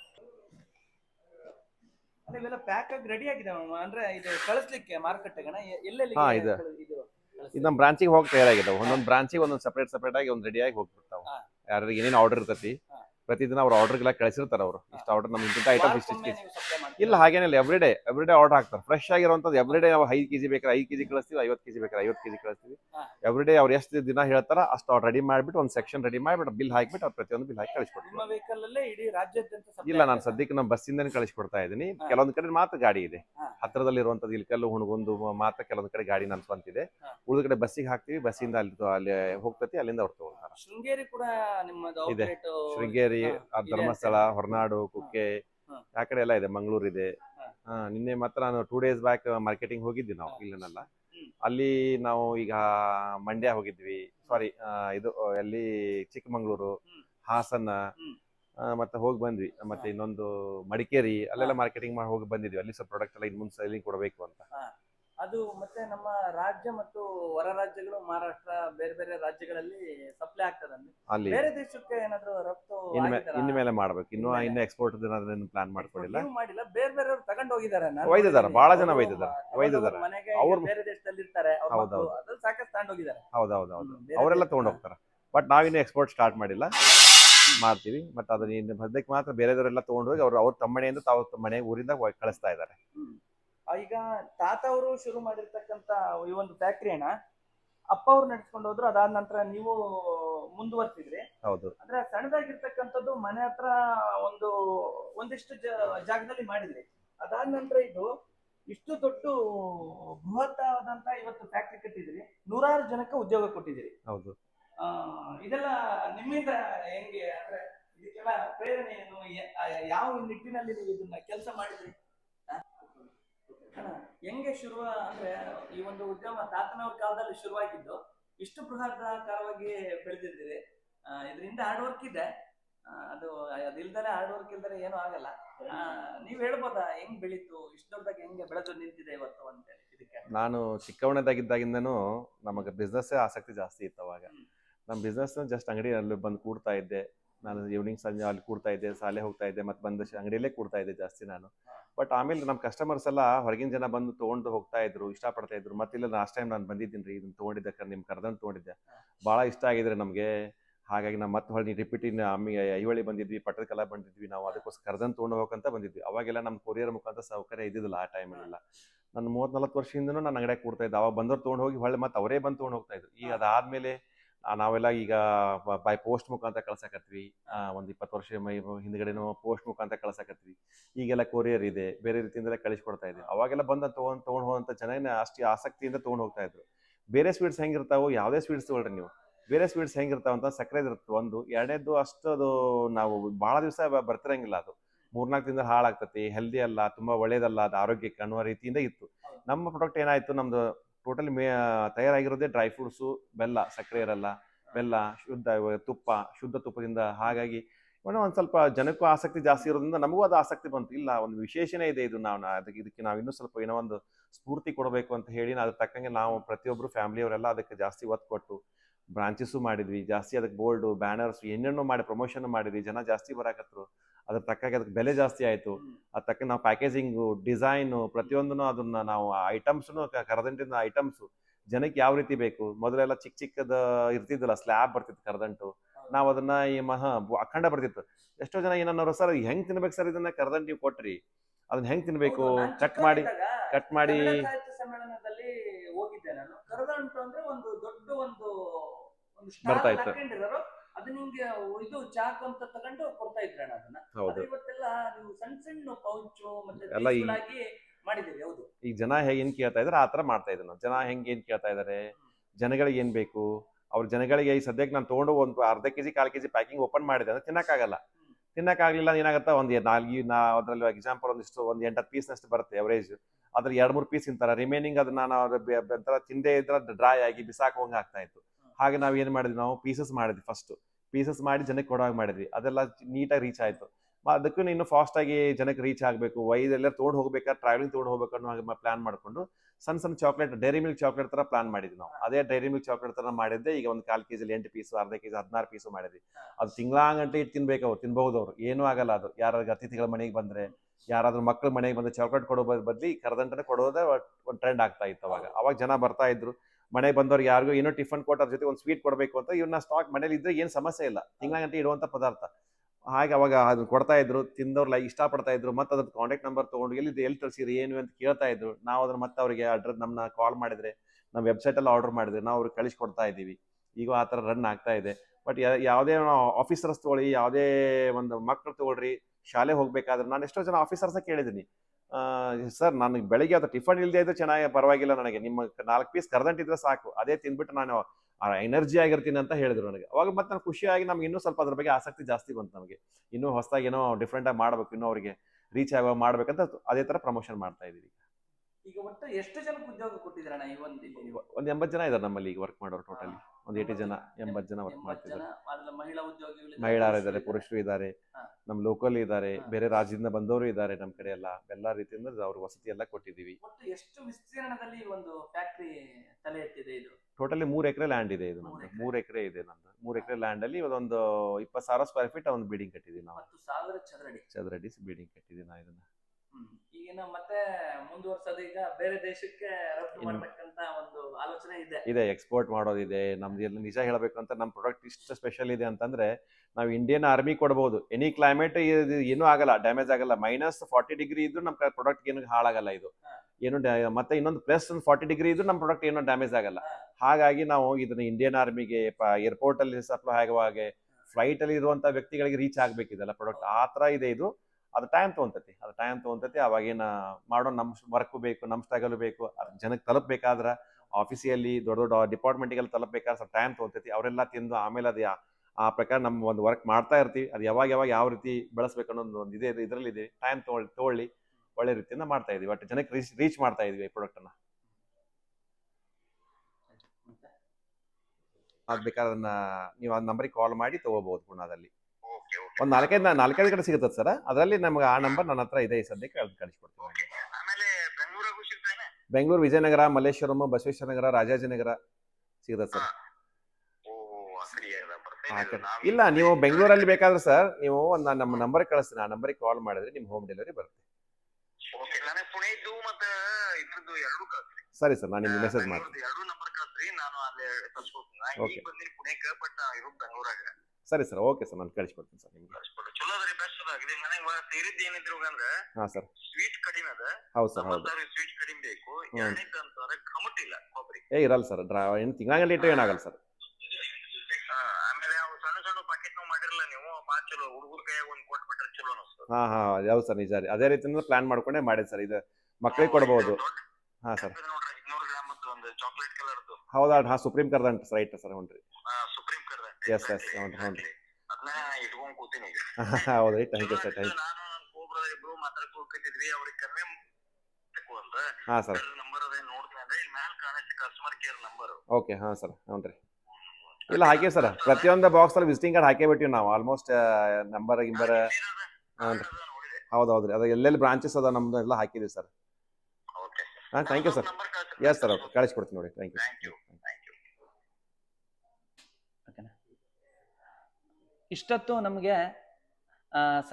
ಅಂದ್ರೆ ಇವೆಲ್ಲ ಪ್ಯಾಕ್ ಆಗಿ ರೆಡಿ ಆಗಿದೆ ಮಾಮ. ಅಂದ್ರೆ ಇದು ಕಳಿಸ್ಲಿಕ್ಕೆ ಮಾರುಕಟ್ಟೆಗೆ ಅಣ್ಣ ಎ- ಎಲ್ಲೆಲ್ಲಿ ಹಾ, ಇದೆ. ಕಳ್- ಇದು ಕಳಿಸ್ಲಿಕ್ಕೆ? ಇದು ನಮ್ಮ ಬ್ರಾಂಚಿಗೆ ಹೋಗಿ ತಯಾರಾಗಿದ್ದಾವೆ ಒಂದೊಂದು ಬ್ರಾಂಚಿಗೆ ಒಂದೊಂದು ಸಪ್ರೇಟ್ ಸಪ್ರೇಟ್ ಆಗಿ ಒಂದು ರೆಡಿಯಾಗಿ ಹೋಗ್ಬಿಡ್ತಾವೆ ಹಾ. ಯಾರಿಗೆ ಏನೇನು ಆರ್ಡರ್ ಇರ್ತೈತಿ. ಪ್ರತಿದಿನ ಅವ್ರ ಆರ್ಡರ್ಗೆಲ್ಲ ಕಳಿಸಿರ್ತಾರೆ ಅವರು. ಇಷ್ಟು ಆರ್ಡರ್ ನಮ್ಗೆ ಇಂಥ ಐಟಮ್ ಇಷ್ಟು? ಇಲ್ಲ ಹಾಗೇನಿಲ್ಲ every day every day order ಹಾಕ್ತಾರೆ. ಫ್ರೆಶ್ ಆಗಿರುವಂಥದ್ದು ಎವ್ರಿ ಡೇ ನಾವು ಐದು ಕೆಜಿ ಬೇಕಾದ್ರೆ ಐದು ಕೆಜಿ ಕಳಿಸ್ತೀವಿ ಐವತ್ತು ಕೆಜಿ ಬೇಕಾದ್ರೆ ಐವತ್ತು ಕೆಜಿ ಕಳಿಸ್ತೀವಿ. ಹಾ. ಎವ್ರಿ ಡೇ ಅವ್ರು ಎಷ್ಟು ದಿನ ಹೇಳ್ತಾರೆ ಅಷ್ಟು ಅವ್ರು ರೆಡಿ ಮಾಡಿಬಿಟ್ಟು ಒಂದು ಸೆಕ್ಷನ್ ರೆಡಿ ಮಾಡಿಬಿಟ್ಟು ಬಿಲ್ ಹಾಕಿಬಿಟ್ಟು ಅವ್ರು ಪ್ರತಿಯೊಂದು ಬಿಲ್ ಹಾಕಿ ಕಳಿಸ್ಕೊಡ್ತೀವಿ. ನಿಮ್ಮ ಇಲ್ಲ ನಾನು. ಸದ್ಯಕ್ಕೆ ನಮ್ಮ ಬಸ್ಸಿಂದನೇ ಕಳಿಸ್ಕೊಡ್ತಾ ಇದ್ದೀನಿ. ಕೆಲವೊಂದು ಕಡೆ ಮಾತ್ರ ಗಾಡಿ ಇದೆ. ಹತ್ರದಲ್ಲಿರುವಂಥದ್ದು ಇಲ್ಲಿ ಕಲ್ಲು ಹುಣಗೊಂದು ಮಾತ್ರ ಕೆಲವೊಂದು ಕಡೆ ಗಾಡಿ ನನ್ನ ಸ್ವಂತಿದೆ. ಉಳಿದ ಕಡೆ ಬಸ್ಸಿಗೆ ಹಾಕ್ತೀವಿ ಬಸ್ಸಿಂದ ಅಲ್ಲಿ ಅಲ್ಲಿ ಹೋಗ್ತತಿ ಅಲ್ಲಿಂದ ಅವ್ರು ತಗೊಳ್ತಾರೆ. ಶೃಂಗೇರಿ ಕೂಡ ನಿಮ್ಮದು ಇದೆ. ಶೃಂಗೇರಿ ಆ ಧರ್ಮಸ್ಥಳ. ಹೊರನಾಡು ಕುಕ್ಕೆ ಆ ಕಡೆ ಎಲ್ಲ ಇದೆ ಮಂಗಳೂರು ಇದೆ ನಿನ್ನೆ ಮಾತ್ರ ನಾನು ಟೂ ಡೇಸ್ ಬ್ಯಾಕ್ ಮಾರ್ಕೆಟಿಂಗ್ ಹೋಗಿದ್ವಿ ನಾವು ಹಾ. ಅಲ್ಲಿ ನಾವು ಈಗ ಮಂಡ್ಯ ಹೋಗಿದ್ವಿ. ಸಾರಿ ಇದು ಅಲ್ಲಿ ಚಿಕ್ಕಮಂಗ್ಳೂರು. ಹಾಸನ ಮತ್ತೆ ಹೋಗಿ ಬಂದ್ವಿ. ಮತ್ತೆ ಇನ್ನೊಂದು ಮಡಿಕೇರಿ ಅಲ್ಲೆಲ್ಲ. ಮಾರ್ಕೆಟಿಂಗ್ ಮಾಡಿ ಹೋಗಿ ಬಂದಿದ್ವಿ. ಅಲ್ಲಿ ಸ್ವಲ್ಪ ಪ್ರಾಡಕ್ಟ್ ಎಲ್ಲ ಇನ್ ಮುಂದೆ ಸೈಲಿಂಗ್ ಕೊಡಬೇಕು ಅಂತ. ಅದು ಮತ್ತೆ ನಮ್ಮ ರಾಜ್ಯ ಮತ್ತು ಹೊರ ರಾಜ್ಯಗಳು ಮಹಾರಾಷ್ಟ್ರ ಬೇರೆ ಬೇರೆ ರಾಜ್ಯಗಳಲ್ಲಿ ಸಪ್ಲೈ ಆಗ್ತದೆ ಅಲ್ಲಿ. ಬೇರೆ ದೇಶಕ್ಕೆ ಏನಾದ್ರು ರಫ್ತು ಆಗಿದ್ದಾರಾ? ಇನ್ನು ಮೇಲೆ ಮಾಡ್ಬೇಕು. ಇನ್ನು. ಇನ್ನು ಎಕ್ಸ್ಪೋರ್ಟ್ ಪ್ಲಾನ್ ಮಾಡ್ಕೊಂಡಿಲ್ಲ? ನೀವು ಮಾಡಿಲ್ಲ. ಬೇರೆ ಬೇರೆ ತಗೊಂಡು ಹೋಗಿದ್ದಾರೆ ಒಯ್ದಿದ್ದಾರೆ, ಬಹಳ ಜನ ಒಯ್ದಿದ್ದಾರೆ, ಒಯ್ದಿದ್ದಾರೆ. ಮನೆಗೆ ಅವ್ರು- ಬೇರೆ ದೇಶದಲ್ಲಿ ಇರ್ತಾರೆ ಅವ್ರ ಹೌದು, ಮಕ್ಳು, ಅದ್ರಲ್ಲಿ ಸಾಕಷ್ಟು ತಗೊಂಡು ಹೋಗಿದ್ದಾರೆ ಹೌದೌದು ಹೌದು ಹ್ಮ್, ಬೇರೆ ಅವರೆಲ್ಲ ದೇಶ- ತಗೊಂಡು ಹೋಗ್ತಾರೆ ಬಟ್ ನಾವಿನ್ನು ಎಕ್ಸ್ಪೋರ್ಟ್ ಸ್ಟಾರ್ಟ್ ಮಾಡಿಲ್ಲ. ಮಾಡ್ತೀವಿ. ಬಟ್ ಅದನ್ನ ಇನ್ನು ಸದ್ಯಕ್ಕೆ ಮಾತ್ರ ಬೇರೆದವರೆಲ್ಲ ತಗೊಂಡು ಹೋಗಿ ಅವ್ರು ಅವ್ರ ತಮ್ಮ ಮನೆಯಿಂದ ತಾವು ತಮ್ಮ ಮನೆ ಊರಿಂದ ಕಳಿಸ್ತಾ ಇದ್ದಾರೆ. ಹ್ಮ್. ಈಗ ತಾತ ಅವರು ಶುರು ಮಾಡಿರ್ತಕ್ಕಂತ ಈ ಒಂದು ಫ್ಯಾಕ್ಟ್ರಿಯನ್ನ ಅಪ್ಪ ಅವ್ರು ನಡ್ಸ್ಕೊಂಡು ಹೋದ್ರು ಅದಾದ ನಂತರ ನೀವು ಮುಂದುವರ್ತಿದ್ರಿ ಹೌದು. ಅಂದ್ರೆ ಸಣ್ಣದಾಗಿರ್ತಕ್ಕಂಥದ್ದು ಮನೆ ಹತ್ರ ಒಂದು ಒಂದಿಷ್ಟು ಜಾಗದಲ್ಲಿ ಮಾಡಿದ್ರಿ. ಅದಾದ ನಂತರ ಇದು ಇಷ್ಟು ದೊಡ್ಡ ಬೃಹತ್ತಾದಂತ ಇವತ್ತು ಫ್ಯಾಕ್ಟ್ರಿ ಕಟ್ಟಿದ್ರಿ. ನೂರಾರು ಜನಕ್ಕೆ ಉದ್ಯೋಗ ಕೊಟ್ಟಿದ್ರಿ ಹೌದು. ಆ, ಇದೆಲ್ಲ ನಿಮ್ಮಿಂದ ಹೆಂಗೆ ಅಂದ್ರೆ ಇದಕ್ಕೆಲ್ಲ ಪ್ರೇರಣೆ ಏನು ಯಾವ ನಿಟ್ಟಿನಲ್ಲಿ ನೀವು ಇದನ್ನ ಕೆಲಸ ಮಾಡಿದ್ರಿ? ಹೆಂಗೆ ಶುರು ಅಂದ್ರೆ ಈ ಒಂದು ಉದ್ಯಮ ತಾತನವ್ರ ಕಾಲದಲ್ಲಿ ಶುರುವಾಗಿದ್ದು ಇಷ್ಟು ಬೃಹದಾಕಾರವಾಗಿ ಬೆಳೆದಿದ್ದೀರಿ. ಇದರಿಂದ ಹಾರ್ಡ್ ವರ್ಕ್ ಇದೆ. ಅದು ಅದಿಲ್ದರೆ ಹಾರ್ಡ್ ವರ್ಕ್ ಇಲ್ದರೆ ಏನೂ ಆಗಲ್ಲ. ನೀವ್ ಹೇಳ್ಬೋದಾ ಹೆಂಗ್ ಬೆಳೀತು ಇಷ್ಟು ದೊಡ್ಡದಾಗ ಹೆಂಗೆ ಬೆಳೆದು ನಿಂತಿದೆ ಇವತ್ತು ಅಂತ ಇದಕ್ಕೆ. ನಾನು ಚಿಕ್ಕವಣದಾಗಿದ್ದಾಗಿಂದನೂ ನಮಗೆ ಬಿಸ್ನೆಸ್ ಆಸಕ್ತಿ ಜಾಸ್ತಿ ಇತ್ತು ಅವಾಗ. ನಮ್ ನಮ್ಮ ಬಿಸ್ನೆಸ್ ಜಸ್ಟ್ ಅಂಗಡಿಯಲ್ಲಿ ಬಂದು ಕೂಡ್ತಾ ಇದ್ದೆ. ನಾನು ಈವ್ನಿಂಗ್ ಸಂಜೆ ಅಲ್ಲಿ ಕೂಡ್ತಾ ಇದ್ದೆ, ಶಾಲೆ ಹೋಗ್ತಾ ಇದ್ದೆ, ಮತ್ತೆ ಬಂದ ಅಂಗಡಿಯಲ್ಲೇ ಕೂಡ್ತಾ ಇದ್ದೆ ಜಾಸ್ತಿ ನಾನು. ಬಟ್ ಆಮೇಲೆ ನಮ್ಮ ಕಸ್ಟಮರ್ಸ್ ಎಲ್ಲ ಹೊರಗಿನ ಜನ ಬಂದು ತೊಗೊಂಡು ಹೋಗ್ತಾ ಇದ್ರು, ಇಷ್ಟಪಡ್ತಾ ಇದ್ರು. ಮತ್ತೆ ಇಲ್ಲ ಲಾಸ್ಟ್ ಟೈಮ್ ನಾನು ಬಂದಿದ್ದೀನಿ ರೀ ಇದನ್ನ ತೊಗೊಂಡಿದ್ದೆ ನಿಮ್ಮ ಕರ್ದಂಡು ತೊಗೊಂಡಿದ್ದೆ. ಭಾಳ ಇಷ್ಟ ಆಗಿದ್ರೆ ನಮಗೆ. ಹಾಗಾಗಿ ನಾವು ಮತ್ತೆ ಹೊಳ್ಳಿ ಇನ್ನು ಅಮ್ಮಿ ಐವಳಿ ಬಂದಿದ್ವಿ ಪಟ್ಟದಕಲ್ಲ ಬಂದಿದ್ವಿ, ನಾವು ಅದಕ್ಕೋಸ್ಕರ ಕರ್ದನ್ ತೊಗೊಂಡು ಹೋಗಂತ ಬಂದಿದ್ವಿ. ಅವಾಗೆಲ್ಲ ನಮ್ಮ ಕೊರಿಯರ್ ಮುಖಾಂತರ ಸೌಕರ್ಯ ಇದ್ದಿದ್ದಿಲ್ಲ ಆ ಟೈಮಲ್ಲೆಲ್ಲ ನಾನು ಮೂವತ್ತ್ ನಲ್ವತ್ತು ವರ್ಷದಿಂದನೂ ನಾನು ಅಂಗಡಿಯಾಗ ಕೊಡ್ತಾ ಇದ್ದೆ. ಅವಾಗ ಬಂದವ್ರು ತೊಗೊಂಡು ಹೋಗಿ ಹೊಳ್ಳಿ ಮತ್ತೆ ಅವರೇ ಬಂದು ತೊಗೊಂಡು ಹೋಗ್ತಾ ಇದ್ರು. ಈಗ ಅದಾದ್ಮೇಲೆ ನಾವೆಲ್ಲ ಈಗ ಬೈ ಪೋಸ್ಟ್ ಮುಖಾಂತರ ಕಳ್ಸಕತ್ವಿ ಒಂದು ಇಪ್ಪತ್ತು ವರ್ಷ ಹಿಂದ್ಗಡೆನೂ ಪೋಸ್ಟ್ ಮುಖಾಂತರ ಕಳ್ಸಕತ್ವಿ ಈಗೆಲ್ಲ ಕೊರಿಯರ್ ಇದೆ, ಬೇರೆ ರೀತಿಯಿಂದಲೇ ಕಳಿಸ್ಕೊಡ್ತಾ ಇದ್ವಿ ಅವಾಗೆಲ್ಲ ಬಂದ ತೊಗೊಂಡು ತೊಗೊಂಡು ಹೋದಂತ ಚೆನ್ನಾಗಿ ಅಷ್ಟು ಆಸಕ್ತಿಯಿಂದ ತೊಗೊಂಡು ಹೋಗ್ತಾ ಇದ್ರು. ಬೇರೆ ಸ್ವೀಟ್ಸ್ ಹೆಂಗಿರ್ತಾವೋ ಯಾವುದೇ ಸ್ವೀಟ್ಸ್ ತಗೊಳ್ರಿ ನೀವು. ಬೇರೆ ಸ್ವೀಟ್ಸ್ ಹೆಂಗಿರ್ತಾವ ಅಂತ ಸಕ್ಕರೆ ಇರುತ್ತೆ. ಒಂದು ಎರಡನೇದು ಅಷ್ಟು ಅದು ನಾವು ಭಾಳ ದಿವಸ ಬರ್ತಿರಂಗಿಲ್ಲ ಅದು. ಮೂರ್ನಾಲ್ಕು ದಿನದಲ್ಲಿ ಹಾಳಾಗ್ತತಿ ಹೆಲ್ದಿ ಅಲ್ಲ, ತುಂಬಾ ಒಳ್ಳೇದಲ್ಲ, ಅದು ಆರೋಗ್ಯಕ್ಕೆ ಅನ್ನುವ ರೀತಿಯಿಂದ ಇತ್ತು. ನಮ್ಮ ಪ್ರಾಡಕ್ಟ್ ಏನಾಯ್ತು, ನಮ್ದು ಟೋಟಲಿ ಮೇ ತಯಾರಾಗಿರೋದೇ ಡ್ರೈ ಫ್ರೂಟ್ಸು, ಬೆಲ್ಲ, ಸಕ್ಕರೆ ಇರಲ್ಲ, ಬೆಲ್ಲ, ಶುದ್ಧ ತುಪ್ಪ, ಶುದ್ಧ ತುಪ್ಪದಿಂದ ಹಾಗಾಗಿ ಒಂದು ಸ್ವಲ್ಪ ಜನಕ್ಕೂ ಆಸಕ್ತಿ ಜಾಸ್ತಿ ಇರೋದ್ರಿಂದ ನಮಗೂ ಅದು ಆಸಕ್ತಿ ಬಂತು. ಇಲ್ಲ, ಒಂದು ವಿಶೇಷನೇ ಇದೆ ಇದು ನಾವು, ಅದಕ್ಕೆ ಇದಕ್ಕೆ ನಾವು ಇನ್ನೂ ಸ್ವಲ್ಪ ಏನೋ ಒಂದು ಸ್ಫೂರ್ತಿ ಕೊಡಬೇಕು ಅಂತ ಹೇಳಿ ಅದಕ್ಕೆ ತಕ್ಕಂಗೆ ನಾವು ಪ್ರತಿಯೊಬ್ಬರು ಫ್ಯಾಮಿಲಿಯವರೆಲ್ಲ ಅದಕ್ಕೆ ಜಾಸ್ತಿ ಒತ್ತು ಕೊಟ್ಟು ಬ್ರಾಂಚಸ್ಸು ಮಾಡಿದ್ವಿ. ಜಾಸ್ತಿ ಅದಕ್ಕೆ ಬೋರ್ಡು, ಬ್ಯಾನರ್ಸ್, ಏನೇನೋ ಮಾಡಿ, ಪ್ರಮೋಷನ್ ಮಾಡಿದ್ವಿ. ಜನ ಜಾಸ್ತಿ ಬರಾಕತ್ರು. ಅದ್ರ ತಕ್ಕಾಗಿ ಅದಕ್ಕೆ ಬೆಲೆ ಜಾಸ್ತಿ ಆಯಿತು. ಅದ್ ತಕ್ಕ ನಾವು ಪ್ಯಾಕೇಜಿಂಗು ಡಿಸೈನು ಪ್ರತಿಯೊಂದನ್ನು ಅದನ್ನ ನಾವು ಐಟಮ್ಸ್ನು ಕರದಂಟಿನ ಐಟಮ್ಸು ಜನಕ್ಕೆ ಯಾವ ರೀತಿ ಬೇಕು? ಮೊದಲೆಲ್ಲ ಚಿಕ್ಕ ಚಿಕ್ಕದ ಇರ್ತಿದ್ದಲ್ಲ ಸ್ಲ್ಯಾಬ್ ಬರ್ತಿತ್ತು ಕರದಂಟು. ನಾವು ಅದನ್ನ ಈ ಮಹ ಅಖಂಡ ಬರ್ತಿತ್ತು. ಎಷ್ಟೋ ಜನ ಏನನ್ನೋರು ಸರ್ ಹೆಂಗ್ ತಿನ್ಬೇಕು ಸರ್? ಇದನ್ನ ಕರದಂಟು ನೀವು ಕೊಟ್ರಿ. ಅದನ್ನ ಹೆಂಗ್ ತಿನ್ಬೇಕು? ಕಟ್ ಮಾಡಿ ಕಟ್ ಮಾಡಿ ಕನ್ನಡ ಸಮ್ಮೇಳನದಲ್ಲಿ ಹೋಗಿದ್ದೆ ನಾನು. ಕರದಂಟು ಅಂದ್ರೆ ಒಂದು ದೊಡ್ಡ ಒಂದು ಬರ್ತಾ ಇತ್ತು. ಅದು ನಿಮ್ಗೆ ಇದು ಚಾಕ್ ಅಂತ ತಗೊಂಡು ಕೊಡ್ತಾ ಇದ್ರಣ್ಣ ಅದನ್ನ. ಹೌದು. ಆದ್ರೆ ಇವತ್ತೆಲ್ಲ ನೀವು ಸಣ್ಣ ಸಣ್ಣ ಪೌಚು ಮತ್ತೆ ಎಲ್ಲ ಈ- ಆಗಿ ಮಾಡಿದ್ದೀರಿ ಹೌದು. ಈಗ ಜನ ಹೇಗೆ ಏನ್ ಕೇಳ್ತಾ ಇದಾರೆ ಆ ತರ ಮಾಡ್ತಾ ಇದ್ದಾರೆ ನಾವು ಜನ ಹೆಂಗ್ ಏನ್ ಕೇಳ್ತಾ ಇದಾರೆ ಜನಗಳಿಗೆ ಏನ್ ಬೇಕು ಅವ್ರ ಜನಗಳಿಗೆ ಈ ಸದ್ಯಕ್ಕೆ ನಾನು ತಗೊಂಡು ಒಂದು ಅರ್ಧ ಕೆಜಿ ಕಾಲ್ ಕೆಜಿ ಪ್ಯಾಕಿಂಗ್ ಓಪನ್ ಮಾಡಿದೆ ಅಂದ್ರೆ ತಿನ್ನಕ್ಕಾಗಲ್ಲ. ತಿನ್ನಕ್ಕಾಗ್ಲಿಲ್ಲ ಏನಾಗತ್ತಾ? ಒಂದು ನಾಲ್ಕು ನಾ ಅದ್ರಲ್ಲಿ ಎಕ್ಸಾಂಪಲ್ ಒಂದಿಷ್ಟು ಒಂದ್ ಎಂಟತ್ತು ಪೀಸ್ ನಷ್ಟು ಬರುತ್ತೆ ಅವರೇಜ್ ಅದ್ರಲ್ಲಿ ಎರಡು ಮೂರು ಪೀಸ್ ತಿಂತಾರ. ರಿಮೈನಿಂಗ್ ಅದನ್ನ ನಾನು ಅದ್ರ ಬೆ- ಬೆ- ಒಂಥರ ತಿಂದೇ ಇದ್ರೆ ಡ್ರೈ ಆಗಿ ಬಿಸಾಕೋಂಗ್ ಆಗ್ತಾ ಇತ್ತು. ಹಾಗೆ ನಾವು ಏನ್ ಮಾಡಿದ್ವಿ ನಾವು ಪೀಸಸ್ ಮಾಡಿದ್ವಿ ಫಸ್ಟ್ ಪೀಸಸ್ ಮಾಡಿ ಜನಕ್ಕೆ ಕೊಡೋವಾಗ ಮಾಡಿದ್ವಿ ಅದೆಲ್ಲ ನೀಟಾಗಿ ರೀಚ್ ಆಯಿತು. ಅದಕ್ಕೂ ಇನ್ನು ಫಾಸ್ಟ್ ಆಗಿ ಜನಕ್ಕೆ ರೀಚ್ ಆಗಬೇಕು. ವೈದೆಲ್ಲ ತೊಗೊಂಡು ಹೋಗ್ಬೇಕಾದ್ರೆ ಟ್ರಾವೆಲಿಂಗ್ ತೊಗೊಂಡು ಹೋಗ್ಬೇಕು ಅನ್ನೋ ಹಾಗೆ ಪ್ಲಾನ್ ಮಾಡ್ಕೊಂಡು ಸಣ್ಣ ಸಣ್ಣ ಚಾಕ್ಲೇಟ್ ಡೈರಿ ಮಿಲ್ಕ್ ಚಾಕ್ಲೇಟ್ ಥರ ಪ್ಲಾನ್ ಮಾಡಿದ್ವಿ ನಾವು. ಅದೇ ಡೈರಿ ಮಿಲ್ಕ್ ಚಾಕ್ಲೇಟ್ ಥರ ಮಾಡಿದ್ದೆ. ಈಗ ಒಂದು ಕಾಲ್ ಕೆಜಿ ಎಂಟು ಪೀಸು ಅರ್ಧ ಕೆಜಿ ಹದಿನಾರು ಪೀಸು ಮಾಡಿದ್ವಿ. ಅದು ತಿಂಗಳಾಗಂಟೆ ಇಟ್ಟು ತಿನ್ಬೇಕು ಅವ್ರು, ತಿನ್ಬಹುದು ಅವರು. ಏನೂ ಆಗಲ್ಲ ಅದು. ಯಾರಾದ್ರೂ ಅತಿಥಿಗಳ ಮನೆಗೆ ಬಂದರೆ, ಯಾರಾದರೂ ಮಕ್ಕಳ ಮನೆಗೆ ಬಂದು ಚಾಕ್ಲೇಟ್ ಕೊಡೋ ಬದಲಿ ಕರದಂಟನೆ ಕೊಡೋದೇ ಒಂದು ಟ್ರೆಂಡ್ ಆಗ್ತಾ ಇತ್ತು ಅವಾಗ. ಅವಾಗ ಜನ ಬರ್ತಾ ಇದ್ರು. ಮನೆಗೆ ಬಂದವ್ರಿಗೆ ಯಾರಿಗೂ ಏನೋ ಟಿಫನ್ ಕೊಟ್ಟು ಅದ್ರ ಜೊತೆ ಒಂದು ಸ್ವೀಟ್ ಕೊಡಬೇಕು ಅಂತ ಇವನ್ನ ಸ್ಟಾಕ್ ಮನೇಲಿ ಇದ್ರೆ ಏನು ಸಮಸ್ಯೆ ಇಲ್ಲ. ತಿಂಗಳಾಗಂಟೆ ಇಡುವಂಥ ಪದಾರ್ಥ. ಹಾಗೆ ಅವಾಗ ಅದನ್ನ ಕೊಡ್ತಾ ಇದ್ರು ತಿಂದವ್ರು ಲೈ ಇಷ್ಟಪಡ್ತಾ ಇದ್ರು ಮತ್ತೆ ಅದ್ರ ಕಾಂಟ್ಯಾಕ್ಟ್ ನಂಬರ್ ತೊಗೊಂಡು ಎಲ್ಲಿ ಎಲ್ಲಿ ತರಿಸಿರಿ ಏನು ಅಂತ ಕೇಳ್ತಾ ಇದ್ರು. ನಾವು ಅದನ್ನ ಮತ್ತೆ ಅವರಿಗೆ ಅಡ್ರೆಸ್ ನಮ್ಮನ್ನ ಕಾಲ್ ಮಾಡಿದ್ರೆ ನಮ್ಮ ವೆಬ್ಸೈಟ್ ಅಲ್ಲಿ ಆರ್ಡರ್ ಮಾಡಿದ್ರೆ ನಾವು ಅವ್ರಿಗೆ ಕಳಿಸಿ ಕೊಡ್ತಾ ಇದ್ದೀವಿ. ಈಗ ಆ ಥರ ರನ್ ಆಗ್ತಾ ಇದೆ. ಬಟ್ ಯಾವುದೇ ಆಫೀಸರ್ಸ್ ತೊಗೊಳ್ಳಿ ಯಾವುದೇ ಒಂದು ಮಕ್ಕಳು ತೊಗೊಳ್ರಿ ಶಾಲೆ ಹೋಗ್ಬೇಕಾದ್ರೆ ನಾನು ಎಷ್ಟೋ ಜನ ಆಫೀಸರ್ಸ್ ಕೇಳಿದ್ದೀನಿ. ಸರ್ ನನಗೆ ಬೆಳಿಗ್ಗೆ ಅದು ಟಿಫನ್ ಇಲ್ಲದೆ ಇದ್ರೆ ಚೆನ್ನಾಗಿ ಪರವಾಗಿಲ್ಲ ನನಗೆ. ನಿಮ್ಮ ನಾಲ್ಕು ಪೀಸ್ ಕರ್ದಂಟಿದ್ರೆ ಸಾಕು. ಅದೇ ತಿಂದ್ಬಿಟ್ಟು ನಾನು ಎನರ್ಜಿ ಆಗಿರ್ತೀನಿ ಅಂತ ಹೇಳಿದ್ರು ನನಗೆ. ಅವಾಗ ಮತ್ತೆ ನಾನು ಖುಷಿಯಾಗಿ ನಮ್ಗೆ ಇನ್ನೂ ಸ್ವಲ್ಪ ಅದ್ರ ಬಗ್ಗೆ ಆಸಕ್ತಿ ಜಾಸ್ತಿ ಬಂತು ನಮಗೆ. ಇನ್ನೂ ಹೊಸದಾಗಿ ಏನೋ ಡಿಫ್ರೆಂಟ್ ಆಗಿ ಮಾಡ್ಬೇಕು ಇನ್ನೂ ಅವರಿಗೆ ರೀಚ್ ಆಗೋ ಮಾಡ್ಬೇಕಂತ ಅದೇ ತರ ಪ್ರಮೋಷನ್ ಮಾಡ್ತಾ ಇದೀವಿ ಈಗ. ಒಟ್ಟು ಎಷ್ಟು ಜನಕ್ಕೆ ಉದ್ಯೋಗ ಕೊಟ್ಟಿದ್ರಣ್ಣ ಈ ಒಂದು ಒಂದ್ ಎಂಬತ್ತು ಜನ ಇದ್ದಾರೆ ನಮ್ಮಲ್ಲಿ ಈಗ ವರ್ಕ್ ಮಾಡೋರು ಟೋಟಲಿ ಒಂದ್ ಏಟಿ ಜನ ಎಂಬತ್ತು ಜನ ವರ್ಕ್ ಮಾಡ್ತಿದ್ದಾರೆ. ಮಹಿಳಾ ಉದ್ಯೋಗಿಗಳು ಮಹಿಳಾರು ಇದ್ದಾರೆ ಪುರುಷರು ಇದ್ದಾರೆ ನಮ್ಮ ನಮ್ ಲೋಕಲ್ ಇದ್ದಾರೆ ಬೇರೆ ರಾಜ್ಯದಿಂದ ಬಂದವರು ಇದ್ದಾರೆ ನಮ್ಮ ಕಡೆ ಎಲ್ಲ. ಎಲ್ಲಾ ರೀತಿಯಿಂದ ಅವ್ರ ವಸತಿ ಎಲ್ಲ ಕೊಟ್ಟಿದ್ದೀವಿ. ಒಟ್ಟು ಎಷ್ಟು ವಿಸ್ತೀರ್ಣದಲ್ಲಿ ಈ ಒಂದು ಫ್ಯಾಕ್ಟರಿ ತಲೆ ಎತ್ತಿದೆ ಇದು? ಟೋಟಲಿ ಮೂರ್ ಎಕರೆ ಲ್ಯಾಂಡ್ ಇದೆ ಇದು ನಮ್ದು. ಮೂರ್ ಎಕರೆ ಇದೆ ನಮ್ದು. ಮೂರು ಎಕರೆ ಲ್ಯಾಂಡ್ ಅಲ್ಲಿ ಒಂದು ಇಪ್ಪತ್ತು ಸಾವಿರ ಸ್ಕ್ವೇರ್ ಫೀಟ್ ಒಂದು ಬಿಲ್ಡಿಂಗ್ ಕಟ್ಟಿದೀವಿ ನಾವು. ಸಾವಿರ ಚದರಡಿ ಚದರಡಿ ಬಿಲ್ಡಿಂಗ್ ಕಟ್ಟಿದೀವಿ ನಾವು ಇದನ್ನ. ಈಗಿನ ಮತ್ತೆ ಮುಂದುವರ್ಸೋದು ಈಗ ಬೇರೆ ದೇಶಕ್ಕೆ ರಫ್ತು ಮಾಡ್ತಕ್ಕಂತ ಒಂದು ಆಲೋಚನೆ ಇದೆ. ಇದೆ ಎಕ್ಸ್ಪೋರ್ಟ್ ಮಾಡೋದಿದೆ ನಮ್ದು ಎಲ್ಲ ನಿಜ ಹೇಳಬೇಕು ಅಂತ ನಮ್ಮ ಪ್ರಾಡಕ್ಟ್ ಇಷ್ಟು ಸ್ಪೆಷಲ್ ಇದೆ ಅಂತಂದ್ರೆ ನಾವು ಇಂಡಿಯನ್ ಆರ್ಮಿ ಕೊಡ್ಬೋದು. ಎನಿ ಕ್ಲೈಮೇಟ್ ಏನೂ ಆಗಲ್ಲ ಡ್ಯಾಮೇಜ್ ಆಗಲ್ಲ. ಮೈನಸ್ ಫಾರ್ಟಿ ಡಿಗ್ರಿ ಇದ್ರು ನಮ್ಮ ಪ್ರಾಡಕ್ಟ್ ಏನು ಹಾಳಾಗಲ್ಲ ಇದು. ಏನು ಮತ್ತೆ ಇನ್ನೊಂದು ಪ್ಲಸ್ ಒಂದು ಫಾರ್ಟಿ ಡಿಗ್ರಿ ಇದ್ರೂ ನಮ್ಮ ಪ್ರಾಡಕ್ಟ್ ಏನೂ ಡ್ಯಾಮೇಜ್ ಆಗಲ್ಲ. ಹಾಗಾಗಿ ನಾವು ಇದನ್ನ ಇಂಡಿಯನ್ ಆರ್ಮಿಗೆ ಏರ್ಪೋರ್ಟ್ ಅಲ್ಲಿ ಸಪ್ಲೈ ಆಗುವಾಗೆ ಫ್ಲೈಟ್ ಅಲ್ಲಿ ಇರುವಂತ ವ್ಯಕ್ತಿಗಳಿಗೆ ರೀಚ್ ಆಗ್ಬೇಕಿದೆಲ್ಲ ಪ್ರಾಡಕ್ಟ್ ಆ ತರ ಇದೆ ಇದು. ಅದು ಟೈಮ್ ತೊಗೊಂತತಿ, ಅದು ಟೈಮ್ ತೊಗೊಂತತಿ ಅವಾಗೇನ ಮಾಡೋ ನಮ್ಮ ವರ್ಕ್ ಬೇಕು ನಮ್ಮ ಸ್ಟ್ರಗಲ್ ಬೇಕು, ಅದು ಜನಕ್ಕೆ ತಲುಪಬೇಕಾದ್ರೆ ಆಫೀಸಿಯಲ್ಲಿ ದೊಡ್ಡ ದೊಡ್ಡ ಡಿಪಾರ್ಟ್ಮೆಂಟಿಗೆಲ್ಲ ತಲುಪಬೇಕಾದ್ರೆ ಸ್ವಲ್ಪ ಟೈಮ್ ತೊಗೊಂತೈತಿ, ಅವರೆಲ್ಲ ತಿಂದು ಆಮೇಲೆ ಅದು ಆ ಪ್ರಕಾರ ನಮ್ಮ ಒಂದು ವರ್ಕ್ ಮಾಡ್ತಾ ಇರ್ತೀವಿ, ಅದು ಯಾವಾಗ ಯಾವಾಗ ಯಾವ ರೀತಿ ಬೆಳೆಸ್ಬೇಕು ಅನ್ನೋದು ಒಂದು ಇದೆ ಇದರಲ್ಲಿ ಇದೆ ಟೈಮ್ ತೊಗೊಳ್ಳಿ ತೊಗೊಳ್ಳಿ ಒಳ್ಳೆ ರೀತಿಯಿಂದ ಮಾಡ್ತಾ ಇದೀವಿ ಬಟ್ ಜನಕ್ಕೆ ರೀಚ್ ರೀಚ್ ಮಾಡ್ತಾ ಇದೀವಿ ಈ ಪ್ರಾಡಕ್ಟ್ ಅನ್ನ. ಮತ್ತೆ ಅದ್ ಬೇಕಾದ್ರೆ ನೀವು ಆ ನಂಬರಿಗೆ ಕಾಲ್ ಮಾಡಿ ತಗೋಬಹುದು ಪುಣದಲ್ಲಿ ಒಂದ್ ನಾಲ್ಕೈದು ನಾಲ್ಕೈದು ಕಡೆ ಸಿಗುತ್ತೆ ಸರ್. ಅದರಲ್ಲಿ ನಮ್ಗೆ ಆ ನಂಬರ್ ನನ್ನ ಹತ್ರ ಇದೆ ಈ ಸದ್ಯಕ್ಕೆ ಅದು ಸಿಗ್ತಾನೆ? ಬೆಂಗಳೂರು ವಿಜಯನಗರ ಮಲ್ಲೇಶ್ವರಂ ಬಸವೇಶ್ವರ ನಗರ ರಾಜಾಜಿನಗರ ಸಿಗುತ್ತೆ ಸರ್. ಇಲ್ಲ ನೀವು ಬೆಂಗಳೂರಲ್ಲಿ ಬೇಕಾದ್ರೆ ಸರ್ ನೀವು ಒಂದು ನಮ್ಮ ನಂಬರ್ ಕಳಿಸ್ತೀನಿ. ಆ ನಂಬರಿಗೆ ಕಾಲ್ ಮಾಡಿದ್ರೆ ನಿಮ್ಮ ಹೋಮ್ ಡೆಲಿವರಿ ಬರುತ್ತೆ. ಸರಿ ಸರ್ ನಾನು ನಿಮ್ಗೆ ಮೆಸೇಜ್ ಮಾಡ್ತೀನಿ. ಸರಿ ಸರ್ ಓಕೆ ಸರ್ ನಾನು ಕಳಿಸ್ಕೊಡ್ತೀನಿ ಸರ್ ನಿಮ್ಗೆ. ಚಲೋ ಬೆಸ್ಟ್ ಅದ ಇದು ನನಗೆ ಸೇರಿದ್ ಏನಿದ್ರು ಅಂದ್ರೆ ಹಾಂ ಸರ್. ಸ್ವೀಟ್ ಕಡಿಮೆ ಅದ. ಹೌದು ಸರ್ ಹೌದು. ಸ್ವೀಟ್ ಕಡಿಮೆ ಬೇಕು. ಹ್ಮ್. ಎರಡನೇದು ಅಂತಂದ್ರೆ ಕಮಟ್ ಇಲ್ಲ ಕೊಬ್ಬರಿ. ಏ ಇರಲ್ಲ ಸರ್ ಡ್ರಾ ಏನು ತಿಂಗಳಾಗಲಿ ಇಟ್ಟರೆ ಏನಾಗಲ್ಲ ಸರ್. ಆಮೇಲೆ ಅವು ಸಣ್ಣ ಸಣ್ಣ ಪಾಕೆಟ್ ಮಾಡಿರಲ್ಲ ನೀವು ಭಾಳ ಚಲೋ ಹುಡುಗರ ಕೈಯಾಗ ಒಂದ್ ಕೊಟ್ಬಿಟ್ರೆ ಚಲೋ ಅನಿಸ್ತದೆ ಹಾಂ ಹಾಂ ಸರ್ ನಿಜ ರೀ. ಅದೇ ರೀತಿಯಿಂದ ಪ್ಲಾನ್ ಮಾಡ್ಕೊಂಡೇ ಮಾಡಿ ಸರ್ ಇದು ಮಕ್ಕಳಿಗೆ ಕೊಡ್ಬೋದು. ಹಾ ಸರ್. ನೋಡ್ರಿ ಇನ್ನೂರು ಗ್ರಾಮ್ ಒಂದು ಚಾಕ್ಲೇಟ್ ಕಲರ್ದು ಹೌದಾ ಹಾಂ supreme Kardant sir right sir ಹ್ಞೂ ರೀ ಎಸ್ yes, ಹೌದು, ಹೌದು. ಅದನ್ನ ಇಟ್ಕೊಂಡ್ ಕೂತೀನಿ. ಈಗ ಹೌದು ರೀ thank you sir thank you ನಾನು ನನ್ ಕೋಬ್ರದ ಇಬ್ರು ಮಾತಾಡ್ಕೊಳ್ತಿದ್ವಿ ಅವ್ರಿಗೆ ಕಮ್ಮಿ ಬೇಕು ಅಂತ ಹಾಂ ಸರ್ ನಂಬರ್ ಅದೇ ನೋಡ್ತೀನಿ ಅಂದ್ರೆ ಇಲ್ಲಿ ಮ್ಯಾಲ್ ಕಾಣತ್ತೆ ಕಸ್ಟಮರ್ ಕೇರ್ ನಂಬರ್ ಓಕೆ ಹಾಂ ಸರ್ ಹ್ಞೂ ರೀ. ಇಲ್ಲ ಹಾಕಿ ಸರ್ ಪ್ರತಿಯೊಂದು ಬಾಕ್ಸ್ ಅಲ್ಲಿ ವಿಸಿಟಿಂಗ್ ಕಾರ್ಡ್ ಹಾಕೇ ಬಿಟ್ಟಿವಿ ನಾವು ಆಲ್ಮೋಸ್ಟ್ ನಂಬರ್ ಗಿಂಬರ್ ಹಾಂ ರೀ ಹೌದು. ಹೌದು ರೀ ಅದು ಎಲ್ಲೆಲ್ಲಿ ಬ್ರಾಂಚಸ್ ಅದ ನಮ್ದು ಎಲ್ಲ ಹಾಕಿದ್ದೀವಿ ಸರ್ ಓಕೆ ಹಾಂ thank you sir yes sir okay ಕಳಿಸ್ಕೊಡ್ತೀನಿ ನೋಡಿ ಯು ಥ್ಯಾಂಕ್ ಯು ಇಷ್ಟೊತ್ತು ನಮಗೆ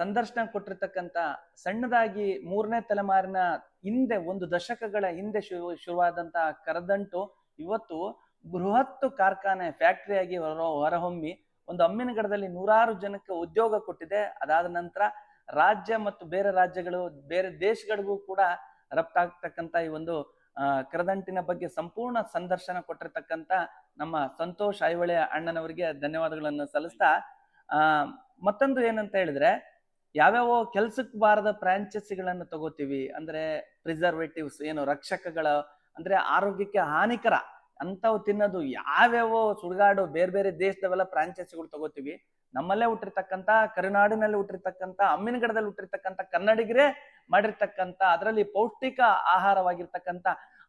ಸಂದರ್ಶನ ಕೊಟ್ಟಿರ್ತಕ್ಕಂಥ ಸಣ್ಣದಾಗಿ ಮೂರನೇ ತಲೆಮಾರಿನ ಹಿಂದೆ, ಒಂದು ದಶಕಗಳ ಹಿಂದೆ ಶುರು ಶುರುವಾದಂತ ಕರದಂಟು ಇವತ್ತು ಬೃಹತ್ತು ಕಾರ್ಖಾನೆ ಫ್ಯಾಕ್ಟರಿಯಾಗಿ ಹೊರ, ಹೊರಹೊಮ್ಮಿ ಒಂದು ಅಮ್ಮಿನಗಡದಲ್ಲಿ ನೂರಾರು ಜನಕ್ಕೆ ಉದ್ಯೋಗ ಕೊಟ್ಟಿದೆ. ಅದಾದ ನಂತರ ರಾಜ್ಯ ಮತ್ತು ಬೇರೆ ರಾಜ್ಯಗಳು, ಬೇರೆ ದೇಶಗಳಿಗೂ ಕೂಡ ರಫ್ತಾಗ್ತಕ್ಕಂಥ ಈ ಒಂದು ಕರದಂಟಿನ ಬಗ್ಗೆ ಸಂಪೂರ್ಣ ಸಂದರ್ಶನ ಕೊಟ್ಟಿರ್ತಕ್ಕಂಥ ನಮ್ಮ ಸಂತೋಷ್ ಐವಳೆ ಅಣ್ಣನವರಿಗೆ ಧನ್ಯವಾದಗಳನ್ನು ಸಲ್ಲಿಸ್ತಾ ಮತ್ತೊಂದು ಏನಂತ ಹೇಳಿದ್ರೆ, ಯಾವ್ಯಾವ ಕೆಲ್ಸಕ್ಕೆ ಬಾರದ ಫ್ರಾಂಚೈಸಿಗಳನ್ನು ತಗೋತೀವಿ. ಅಂದ್ರೆ ಪ್ರಿಸರ್ವೇಟಿವ್ಸ್ ಏನು ರಕ್ಷಕಗಳ, ಅಂದ್ರೆ ಆರೋಗ್ಯಕ್ಕೆ ಹಾನಿಕರ ಅಂತವು ತಿನ್ನೋದು, ಯಾವ್ಯಾವ ಸುಡುಗಾಡು ಬೇರೆ ಬೇರೆ ದೇಶದವೆಲ್ಲ ಫ್ರಾಂಚೈಸಿಗಳು ತಗೋತೀವಿ. ನಮ್ಮಲ್ಲೇ ಹುಟ್ಟಿರ್ತಕ್ಕಂಥ, ಕರುನಾಡಿನಲ್ಲಿ ಹುಟ್ಟಿರ್ತಕ್ಕಂಥ, ಅಮ್ಮಿನಗಡದಲ್ಲಿ ಹುಟ್ಟಿರ್ತಕ್ಕಂಥ ಕನ್ನಡಿಗರೇ ಮಾಡಿರ್ತಕ್ಕಂಥ, ಅದರಲ್ಲಿ ಪೌಷ್ಟಿಕ ಆಹಾರವಾಗಿರ್ತಕ್ಕಂಥ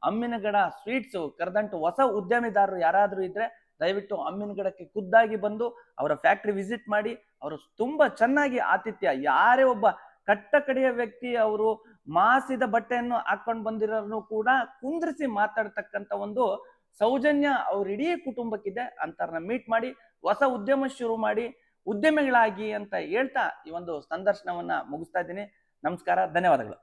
ಅಮ್ಮಿನಗಡ ಸ್ವೀಟ್ಸು ಕರೆದಂಟು ಹೊಸ ಉದ್ಯಮಿದಾರರು ಯಾರಾದರೂ ಇದ್ರೆ ದಯವಿಟ್ಟು ಅಮ್ಮಿನಗಡಕ್ಕೆ ಖುದ್ದಾಗಿ ಬಂದು ಅವರ ಫ್ಯಾಕ್ಟ್ರಿ ವಿಸಿಟ್ ಮಾಡಿ, ಅವರು ತುಂಬಾ ಚೆನ್ನಾಗಿ ಆತಿಥ್ಯ, ಯಾರೇ ಒಬ್ಬ ಕಟ್ಟ ಕಡೆಯ ವ್ಯಕ್ತಿ ಅವರು ಮಾಸಿದ ಬಟ್ಟೆಯನ್ನು ಹಾಕೊಂಡು ಬಂದಿರೋರ್ನು ಕೂಡ ಕುಂದ್ರಿಸಿ ಮಾತಾಡ್ತಕ್ಕಂಥ ಒಂದು ಸೌಜನ್ಯ ಅವ್ರ ಇಡೀ ಕುಟುಂಬಕ್ಕಿದೆ. ಅಂತರ್ನ ಮೀಟ್ ಮಾಡಿ, ಹೊಸ ಉದ್ಯಮ ಶುರು ಮಾಡಿ, ಉದ್ಯಮಿಗಳಾಗಿ ಅಂತ ಹೇಳ್ತಾ ಈ ಒಂದು ಸಂದರ್ಶನವನ್ನ ಮುಗಿಸ್ತಾ ಇದ್ದೀನಿ. ನಮಸ್ಕಾರ, ಧನ್ಯವಾದಗಳು.